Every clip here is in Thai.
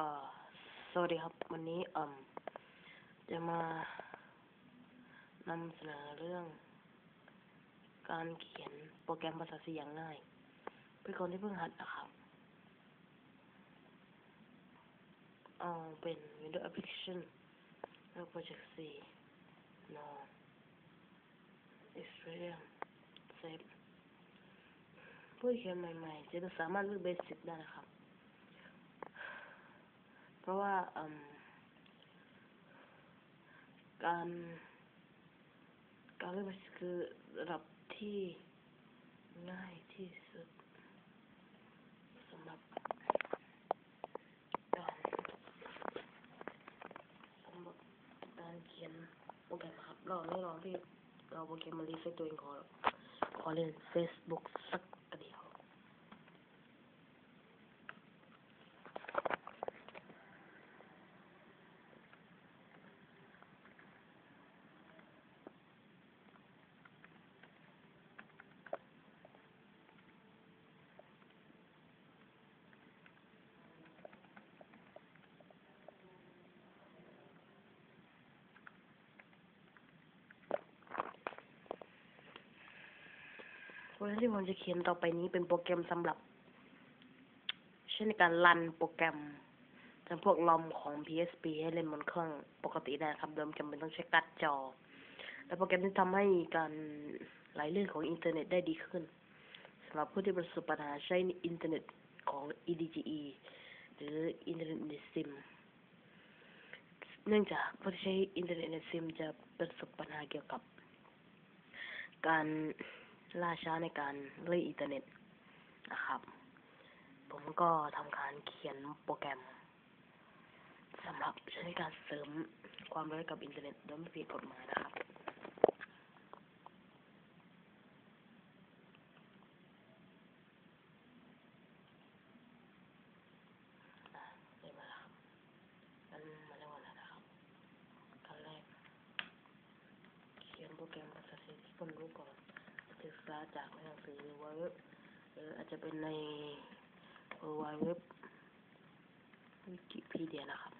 อ่าสวัสดีครับ วันนี้อ่าจะมานำเสนอเรื่อง การเขียนโปรแกรมภาษา C อย่างง่าย เป็นคนที่เพิ่งหัดนะครับเอาเป็น Windows Application แล้ว Project C No Experience Save ผู้เขียนใหม่ๆ จะสามารถเลือกเบสิกได้นะครับ ราะว่าการการเลือกเบสิกคือระดับที่ง่ายที่สุดสำหรับการสำหรับการเขียนโปรแกรมครับเราไม่ลองที่เราโปรแกรมมารีเฟซตัวเองขอขอเล่น Facebook สัก รที่ผมจะเขียนต่อไปนี้เป็นโปรแกรมสำหรับใช้ในการรันโปรแกรมจำพวกลอมของ PSP ให้เล่นบนเครื่องปกติได้ครับโดยไม่จำเป็นต้องใช้การ์ดจอ และโปรแกรมที่ทำให้การไหลลื่นของอินเทอร์เน็ตได้ดีขึ้นสำหรับผู้ที่ประสบปัญหาใช้อินเทอร์เน็ตของ EDGE หรืออินเทอร์เน็ตในซิมเนื่องจากผู้ที่ใช้อินเทอร์เน็ตในซิมจะประสบปัญหาเกี่ยวกับการ ล่าช้าในการเล่นอินเทอร์เน็ตนะครับ ผมก็ทำการเขียนโปรแกรมสำหรับใช้ในการเสริมความเร็วกับอินเทอร์เน็ตโดยไม่ผิดกฎหมายนะครับอะเรียบร้อยแล้วนะครับกันแรกเขียนโปรแกรมภาษา C ที่คนรู้ก่อน ศึกษาจากหนังสือหรือว่าเว็บหรืออาจจะเป็นใน w w w วิกิพีเดียนะครับ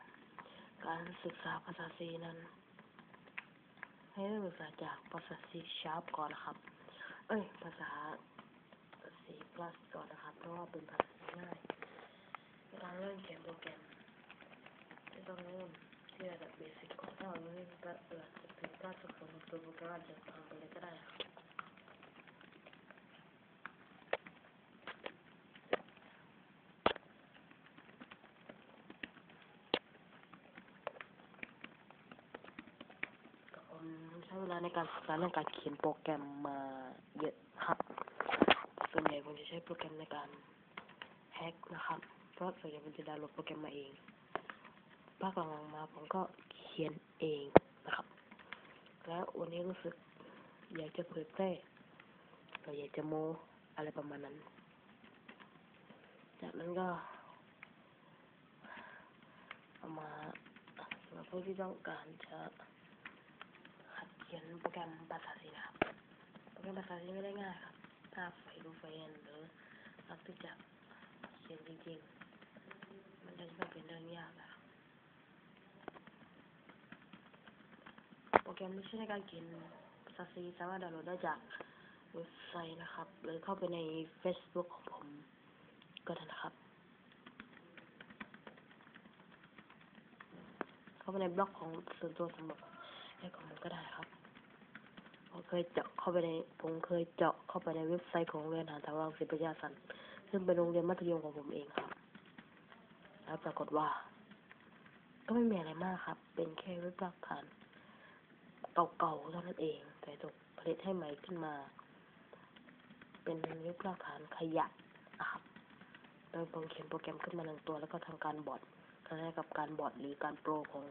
การศึกษาภาษา C นั้น ให้เริ่มศึกษาจากภาษา C Sharp ก่อนนะครับ เอ้ย ภาษา C Plus ก่อนนะครับ เพราะว่าเป็นภาษาง่ายในการเริ่มเขียนโปรแกรมไม่ต้องเริ่มที่ระดับเบสิกก่อนถ้าเราเริ่มก็เออถึงการฝึกฝนตัวโปรแกรมจจะทำไปเลยก็ได้ครับ ผมใช้เวลาใน การศึกษาเรื่องการเขียนโปรแกรมมาเยอะครับส่วนใหญ่ผมจะใช้โปรแกรมในการแฮกนะครับ เพราะส่วนใหญ่ผมจะดาวน์โหลดโปรแกรมมาเองภาคหลังๆมาผมก็เขียนเองนะครับ แล้ววันนี้รู้สึกอยากจะเผยแพร่เราอยากจะโมอะไรประมาณนั้น จากนั้นก็เอามาสำหรับผู้ที่ต้องการจะ ขียนโปรแกรมภาษา C นะครับ โปรแกรมภาษา C ไม่ได้ง่ายครับ ถ้าใฝ่รู้ใฝ่เรียนหรือรักที่จะเขียนจริงๆ มันจะไม่เป็นเรื่องยากนะครับ โปรแกรมที่ใช้ในการเขียนภาษา C สามารถดาวน์โหลดได้จากเว็บไซต์นะครับ หรือเข้าไปใน Facebook ของผมก็ได้นะครับ เข้าไปในบล็อกของส่วนตัวสำหรับให้ของผมก็ได้ครับ เคยเจาะเข้าไปในผมเคยเจาะเข้าไปในเว็บไซต์ของโรงเรียนหาดทวังศิลปยาสันซึ่งเป็นโรงเรียนมัธยมของผมเองครับแล้วปรากฏว่า ก็ไม่มีอะไรมากครับ เป็นแค่เว็บหลักฐานเก่าๆเท่านั้นเอง แต่ถูกผลิตให้ใหม่ขึ้นมา เป็นเว็บหลักฐานขยะนะครับโดยผมเขียนโปรแกรมขึ้นมาหนึ่งตัวแล้วก็ทำการบอร์ดคล้ายกับการบอร์ดหรือการโปรของ